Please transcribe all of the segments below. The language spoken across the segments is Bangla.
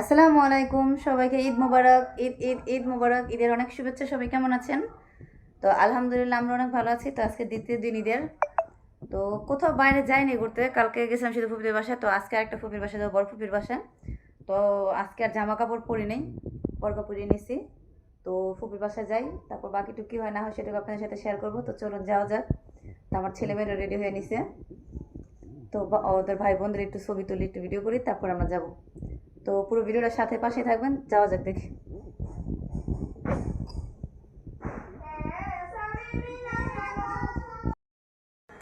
আসসালামু আলাইকুম, সবাইকে ঈদ মোবারক, ঈদ ঈদ ঈদ মোবারক, ঈদের অনেক শুভেচ্ছা, সবাই কেমন আছেন? তো আলহামদুলিল্লাহ আমরা অনেক ভালো আছি, তো আজকে দ্বিতীয় দিন ঈদের। তো কোথাও বাইরে যাইনি ঘুরতে, কালকে গেছিলাম শুধু ফুপির বাসায়, তো আজকে আরেকটা ফুপির বাসায় যাব, বড় ফুপির বাসায়। তো আজকে আর জামা কাপড় পরি নেই, পরকা পরিয়ে নিছি। তো ফুপির বাসায় যাই, তারপর বাকিটুকু কী হয় না হয় সেটুকু আপনাদের সাথে শেয়ার করব। তো চলুন যাওয়া যাক। তো আমার ছেলেমেয়েরা রেডি হয়ে নিছে। তো ওদের ভাই বোনদের একটু ছবি তুলি, একটু ভিডিও করি, তারপর আমরা যাব। তো পুরো ভিডিওটার সাথে পাশে থাকবেন যাওয়া যাক দেখি।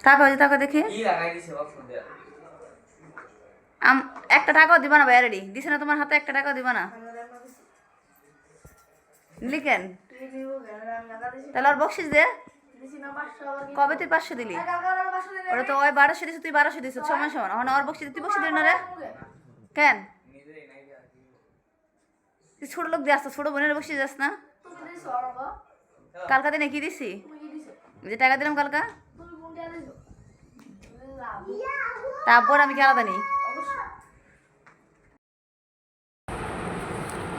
টাকা হয়েছে টাকা দেখি। একটা টাকাও দিবা না বাইরে দিছে না তোমার হাতে একটা টাকাও দিবা না। লিখেন তাহলে আর বকশিস দে। কবে তুই পাঁচশো দিলি? ওরা তো ওই বারোশো দিছে তুই বারোশো দিছ সমান সমান। ওখানে ওর বকশিস তুই বকশিস দিলি না রে। কেন? তুই ছোট লোক আসতো ছোট বোনের বকশিস যাস না। কালকা দিনে কি দিছি? যে টাকা দিলাম কালকা। তারপর আমি আলাদা নিই?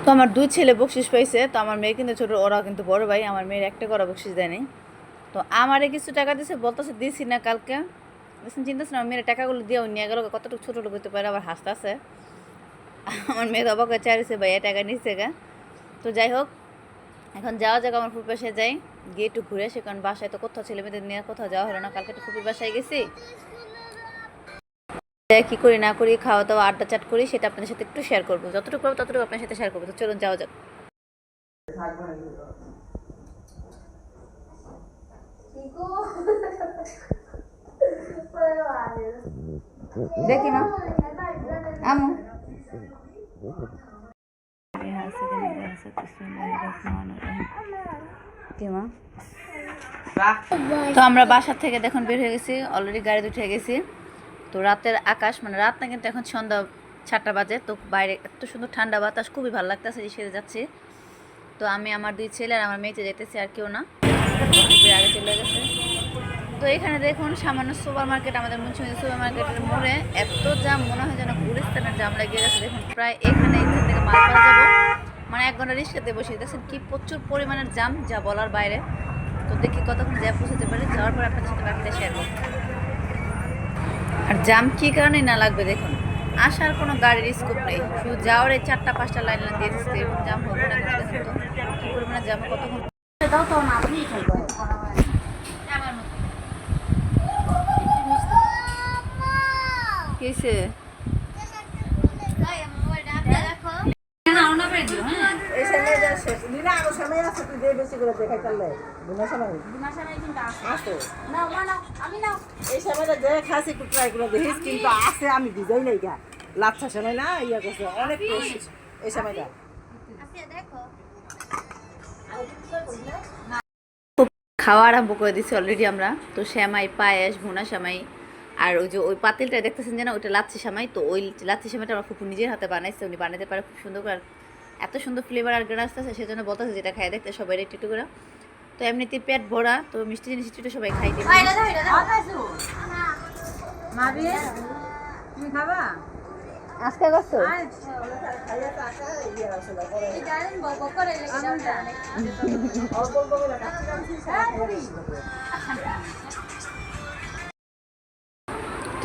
তো আমার দুই ছেলে বকশিস পাইছে, তো আমার মেয়ে কিন্তু ছোট ওরা কিন্তু বড় ভাই, আমার মেয়ের একটা করা বকশিস দেয়নি তো আমারে কিছু টাকা দিছে, বলতেছে দিছি না কালকে। চিন্তা না মেয়ের টাকাগুলো দিয়েও নিয়ে গেল, কতটুকু ছোটো লোক হতে পারে, আবার হাসতে আছে আমার মেয়ে অবাক হয়ে চাইছে ভাইয়া টাকা নিচ্ছে গা? তো যাই হোক এখন যাওয়া যাক আমার ফুপির বাসায় যাই। গিয়ে একটু ঘুরে আসি কারণ বাসায় তো কোথাও ছেলে মেয়েদের নিয়ে কোথাও যাওয়া হলো না। কালকে তো ফুপির বাসায় গেছি। যাই কি করি না করি খাওয়া দাওয়া আড্ডা চাট করি সেটা আপনাদের সাথে একটু শেয়ার করব। যতটুকু করব ততটুকু আপনার সাথে শেয়ার করব। তো চলুন যাওয়া যাক। দেখি মা তো আমরা বাসা থেকে দেখুন বের হয়ে গেছি অলরেডি গাড়িতে উঠে গেছি। তো রাতের আকাশ মানে রাত না কিন্তু এখন সন্ধ্যা সাতটা বাজে তো বাইরে এত সুন্দর ঠান্ডা বাতাস খুবই ভালো লাগতেছে যে সেরে যাচ্ছে। তো আমি আমার দুই ছেলে আর আমার মেয়েতে যেতেছি আর কেউ না। আগে চলে গেছে। তো এখানে দেখুন সামান্য সুপার মার্কেট আমাদের মুন্সিগঞ্জ সুপার মার্কেটের মোড়ে এত জাম মনে হয় যেন গুলিস্তানের জাম লাগিয়ে গেছে। দেখুন প্রায় এখানে এখান থেকে মাল পাওয়া যাব। মানে এক ঘণ্টা রিক্সাতে বসে দেখছেন কি প্রচুর পরিমাণের জাম যা বলার বাইরে। তো দেখি কতক্ষণ জ্যাম পৌঁছতে পারি। যাওয়ার পর আপনাদের সাথে বাকিটা শেয়ার করব। আর জাম কী কারণে না লাগবে দেখুন। আসার কোনো গাড়ির স্কোপ নেই। শুধু যাওয়ার এই চারটা পাঁচটা লাইন লাইন দিয়ে দিচ্ছে। এরকম জাম হবে না দেখুন। তো কী পরিমাণে জাম কতক্ষণ? কিসে এই সময়টা শেষ দিনা আরও সময় আছে তুই যে বেশি করে দেখাই তাহলে দিনা সময় আছে এই সময়টা যে খাসি একটু করে দেখিস কিন্তু আছে আমি বুঝাই নাই গা। লাচ্ছা সময় না ইয়া করছে অনেক এই সময়টা খাওয়া আরম্ভ করে দিচ্ছি অলরেডি আমরা। তো শ্যামাই পায়েস ভুনা শ্যামাই আর ওই যে ওই পাতিলটা দেখতেছেন যেন ওইটা লাচ্ছি শ্যামাই। তো ওই লাচ্ছি শ্যামাইটা আমার ফুপু নিজের হাতে বানাইছে উনি বানাতে পারে খুব সুন্দর করে। আর এত সুন্দর ফ্লেভার আর গ্রান আসতেছে সেজন্য বলতেছে যেটা খাই দেখতে সবাই একটু একটু করে। তো এমনিতে পেট ভরা তো মিষ্টি জিনিস একটু সবাই খাই দিবে। আজকে করছ?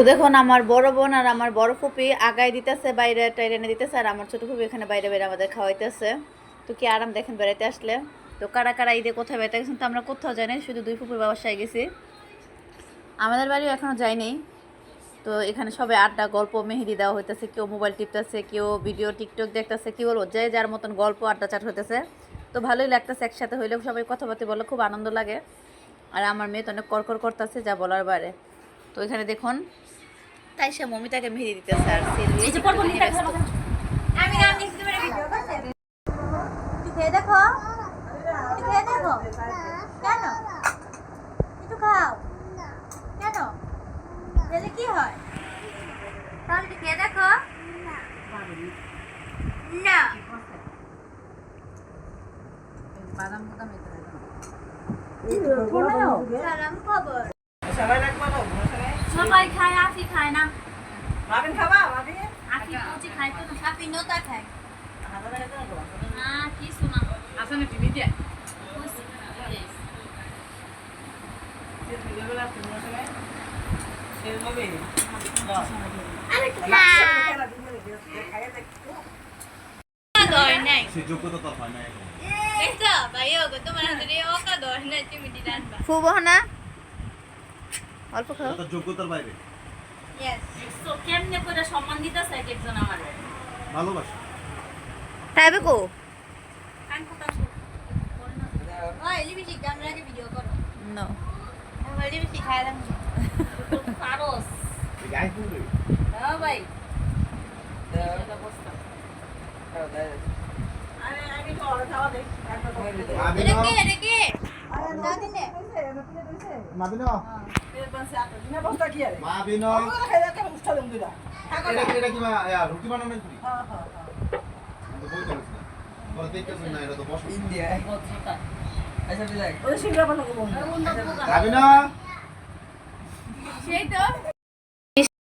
তো দেখুন, আমার বড় বোন আর আমার বড় ফুপি আগায় দিতেছে, বাইরে টাইরে এনে দিতেছে, আর আমার ছোট ফুপি এখানে বাইরে বাইরে আমাদের খাওয়াইতেছে। তো কি আরাম দেখেন বেড়াইতে আসলে। তো কারা কারা ঈদে কোথায় বেড়াতে গেছেন তো আমরা কোথাও যাইনি শুধু দুই ফুপুর বাসায় গেছি। আমাদের বাড়িও এখনও যায়নি তো এখানে সবাই আড্ডা, গল্প, মেহেদি দেওয়া হইতেছে, কেউ মোবাইল টিপতেছে, কেউ ভিডিও, টিকটক দেখতেছে, কি বলব, যে যার মতন গল্প আড্ডা চাট হইতেছে। তো ভালোই লাগতেছে একসাথে হইলেও সবাই কথাবার্তা বলে খুব আনন্দ লাগে। আর আমার মেয়ে তো অনেক করকর করতেছে, যা বলার বারে তো এখানে দেখুন তাই সে মমিতাকে মেহেদি দিতেছে আর সিলভি একটু নিয়ে ব্যস্ত। একটু খেয়ে দেখো। একটু খেয়ে দেখো। কেন? একটু খাও। কেন? খেলে কি হয়? তাহলে একটু খেয়ে দেখো। না। সালাম খবর। সবাই রাখবা না সময় সবাই খায় আফি খায় না ভাবিন খাবা ভাবি আফি খায় তো না আফি নোতা খায় না কিছু না আসলে টিভি দিয়ে বুঝছি ভিডিওগুলো অল্প খাও। এটা তো যোগ্যতার বাইরে। তো কেমনে করে সম্মান দিতেছে এক একজন আমার? ভালোবাসা। তাইবে কো? কান কথা হ্যাঁ এটা কে মা রুটি বানানো নাকি? হ্যাঁ হ্যাঁ আচ্ছা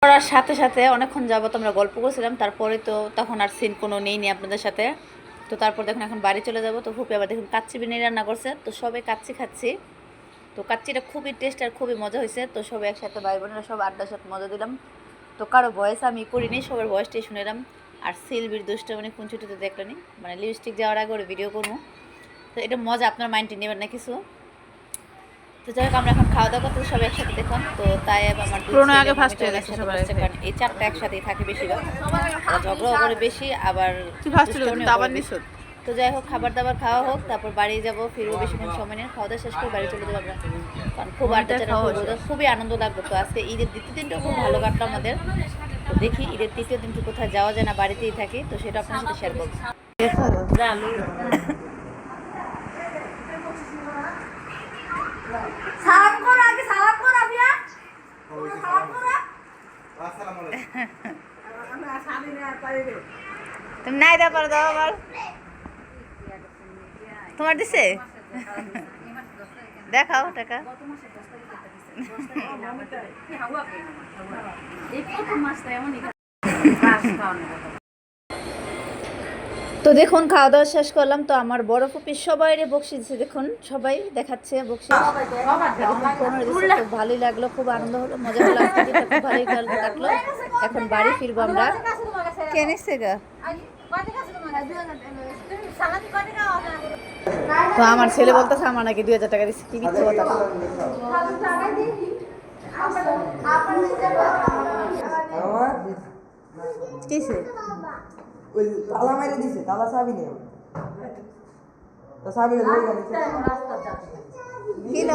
করার সাথে সাথে অনেকক্ষণ যাবত আমরা গল্প করছিলাম তারপরে তো তখন আর সিন কোনো নেই নি আপনাদের সাথে। তো তারপর দেখুন এখন বাড়ি চলে যাব তো ফুপি আবার দেখুন কাচ্চি বিরিয়ানি রান্না করছে তো সবাই কাচ্চি খাচ্ছি। তো কাচ্চিটা খুবই টেস্ট আর খুবই মজা হয়েছে। তো সবাই একসাথে ভাই বোনেরা সব আড্ডার সাথে মজা দিলাম। তো কারও ভয়েস আমি করিনি সবার ভয়েসটাই শুনেলাম। আর সিলবির দুষ্ট মানে কুঞ্চুটিতে দেখলেনি মানে লিপস্টিক যাওয়ার আগে ওরা ভিডিও করব। তো এটা মজা আপনার মাইন্ডে নেবেন না কিছু। তো যাই হোক আমরা এখন খাওয়া দাওয়া করতে সবাই একসাথে দেখলাম। তো তাই আমার পুরোনো আগে চলে হয়ে গেছে কারণ এই চারটা একসাথেই থাকে বেশিরভাগ। ঝগড়াও করে বেশি আবার তুই ফার্স্ট আবার তো যাই হোক খাবার দাবার খাওয়া হোক তারপর বাড়ি যাব ফিরবো বেশিক্ষণ সময় নেই। খাওয়া দাওয়া শেষ করে বাড়ি চলে যাব আমরা। কারণ খুব আড্ডা খুবই আনন্দ লাগবে তো। আজকে ঈদের দ্বিতীয় দিনটা খুব ভালো কাটলো আমাদের। তো দেখি ঈদের তৃতীয় দিনটি কোথায় যাওয়া যায় না বাড়িতেই থাকি। তো সেটা আপনার সাথে শেয়ার করব। সালাম করো আগে সালাম করো আবিয়া আসসালামু আলাইকুম। আমরা শাদি না পাইবে তুমি নাই দেওয়া পারো দাও আবার। তোমার দিছে? দেখাও, টাকা। তো দেখুন খাওয়া দাওয়া শেষ করলাম। তো আমার বড় ফুপি সবাই রে বকশি দিচ্ছে দেখুন, সবাই দেখাচ্ছে বকশি খুব ভালোই লাগল, খুব আনন্দ হলো, মজা হলো ভালোই কাটলো এখন বাড়ি ফিরবো আমরা। কে নিচ্ছে গা? তো আমার ছেলে বলতেছে আমার নাকি দুই হাজার টাকা দিচ্ছে কি মিথ্যে কথা কিসে ওই তালা মেরে দিছে তালা চাবি নেই তো চাবি লই গেল। কি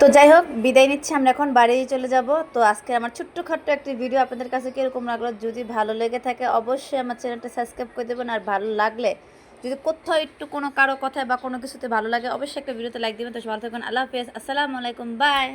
তো যাই হোক, বিদায় নিচ্ছি, আমরা এখন বাড়ি চলে যাব। তো আজকে আমার ছোট্টখাট্ট একটি ভিডিও আপনাদের কাছে কীরকম লাগল? যদি ভালো লেগে থাকে, অবশ্যই আমার চ্যানেলটা সাবস্ক্রাইব করে দেবেন। আর ভালো লাগলে, যদি কোথাও একটু কোনো কারও কথায় বা কোনো কিছুতে ভালো লাগে, অবশ্যই একটা ভিডিওতে লাইক দেবেন। তো ভালো থাকবেন। আল্লাহ হাফেজ। আসসালামু আলাইকুম। বাই